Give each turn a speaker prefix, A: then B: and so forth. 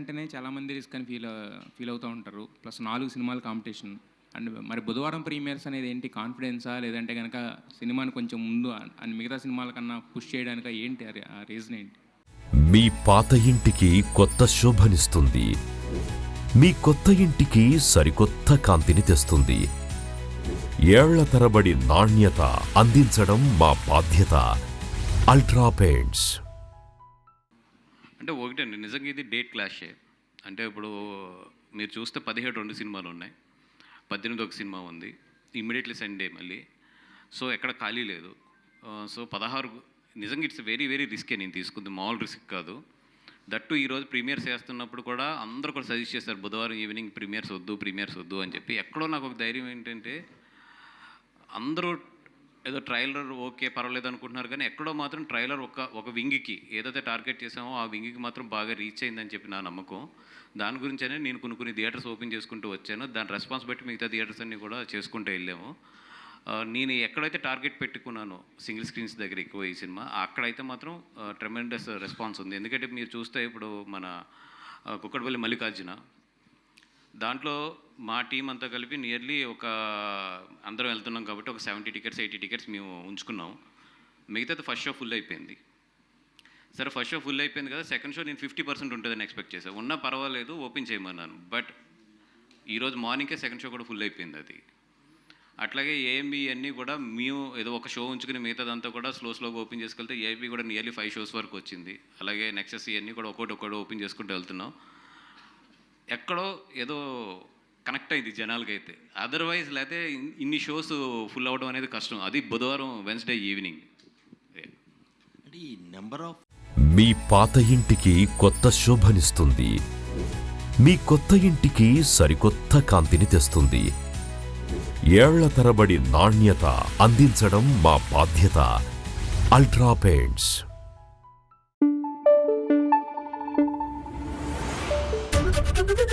A: అంటేనే చాలామంది రిస్క్ అని ఫీల్ ఫీల్ అవుతూ ఉంటారు. ప్లస్ నాలుగు సినిమాల కాంపిటీషన్. అండ్ మరి బుధవారం ప్రీమియర్స్ అనేది ఏంటి? కాన్ఫిడెన్సా? లేదంటే కనుక సినిమాని కొంచెం ముందు అండ్ మిగతా సినిమాల కన్నా పుష్ చేయడానికి? ఏంటి ఆ రీజన్ ఏంటి?
B: మీ పాత ఇంటికి కొత్త శోభనిస్తుంది. మీ కొత్త ఇంటికి సరికొత్త కాంతిని తెస్తుంది. ఏళ్ళ తరబడి నాణ్యత అందించడం మా బాధ్యత. Ultra paints.
C: అంటే ఒకటండి నిజంగా ఇది డేట్ క్లాషే. అంటే ఇప్పుడు మీరు చూస్తే పదిహేడు రెండు సినిమాలు ఉన్నాయి. పద్దెనిమిది ఒక సినిమా ఉంది. ఇమ్మీడియట్లీ సండే మళ్ళీ. సో ఎక్కడ ఖాళీ లేదు. సో పదహారు నిజంగా ఇట్స్ వెరీ వెరీ రిస్కే నేను తీసుకుంది. మామూలు రిస్క్ కాదు. దట్టు ఈరోజు ప్రీమియర్స్ చేస్తున్నప్పుడు కూడా అందరూ కూడా సజెస్ట్ చేశారు బుధవారం ఈవినింగ్ ప్రీమియర్స్ వద్దు ప్రీమియర్స్ వద్దు అని చెప్పి. ఎక్కడో నాకు ఒక ధైర్యం ఏంటంటే అందరూ ఏదో ట్రైలర్ ఓకే పర్వాలేదు అనుకుంటున్నారు కానీ ఎక్కడో మాత్రం ట్రైలర్ ఒక ఒక వింగికి ఏదైతే టార్గెట్ చేసామో ఆ వింగికి మాత్రం బాగా రీచ్ అయిందని చెప్పి నా నమ్మకం. దాని గురించనే నేను కొన్ని కొన్ని థియేటర్స్ ఓపెన్ చేసుకుంటూ వచ్చాను. దాని రెస్పాన్స్ బట్టి మిగతా థియేటర్స్ అన్ని కూడా చేసుకుంటూ వెళ్ళాము. నేను ఎక్కడైతే టార్గెట్ పెట్టుకున్నానో సింగిల్ స్క్రీన్స్ దగ్గర ఎక్కువ ఈ సినిమా అక్కడైతే మాత్రం ట్రెమెండస్ రెస్పాన్స్ ఉంది. ఎందుకంటే మీరు చూస్తే ఇప్పుడు మన కుక్కడపల్లి మల్లికార్జున దాంట్లో మా టీం అంతా కలిపి నియర్లీ ఒక అందరం వెళ్తున్నాం కాబట్టి ఒక సెవెంటీ టికెట్స్ ఎయిటీ టికెట్స్ మేము ఉంచుకున్నాం. మిగతాది ఫస్ట్ షో ఫుల్ అయిపోయింది. సరే ఫస్ట్ షో ఫుల్ అయిపోయింది కదా సెకండ్ షో నేను ఫిఫ్టీ పర్సెంట్ ఉంటుందని ఎక్స్పెక్ట్ చేశాను ఉన్నా పర్వాలేదు ఓపెన్ చేయమన్నాను. బట్ ఈరోజు మార్నింగే సెకండ్ షో కూడా ఫుల్ అయిపోయింది అది. అట్లాగే ఏఎంబి అన్నీ కూడా మేము ఏదో ఒక షో ఉంచుకుని మిగతాదంతా కూడా స్లో స్లోగా ఓపెన్ చేసుకెళ్తే ఏఎంబి కూడా నియర్లీ ఫైవ్ షోస్ వరకు వచ్చింది. అలాగే నెక్సెస్ ఇవన్నీ e కూడా ఒకటి ఒకటి ఓపెన్ చేసుకుంటూ వెళ్తున్నాం. ఎక్కడో ఏదో కనెక్ట్ అయింది జనాలకైతే. అదర్వైజ్ లేకపోతే ఇన్- ఇన్ని షోస్ ఫుల్ అవ్వడం అనేది కష్టం. అది బుధవారం వెన్స్డే ఈవినింగ్
D: అంటే ఈ నెంబర్ ఆఫ్
B: మీ పాత ఇంటికి కొత్త శోభనిస్తుంది. మీ కొత్త ఇంటికి సరికొత్త కాంతిని తెస్తుంది. ఏళ్ళ తరబడి నాణ్యత అందించడం మా బాధ్యత. Ultra paints.
E: Thank you.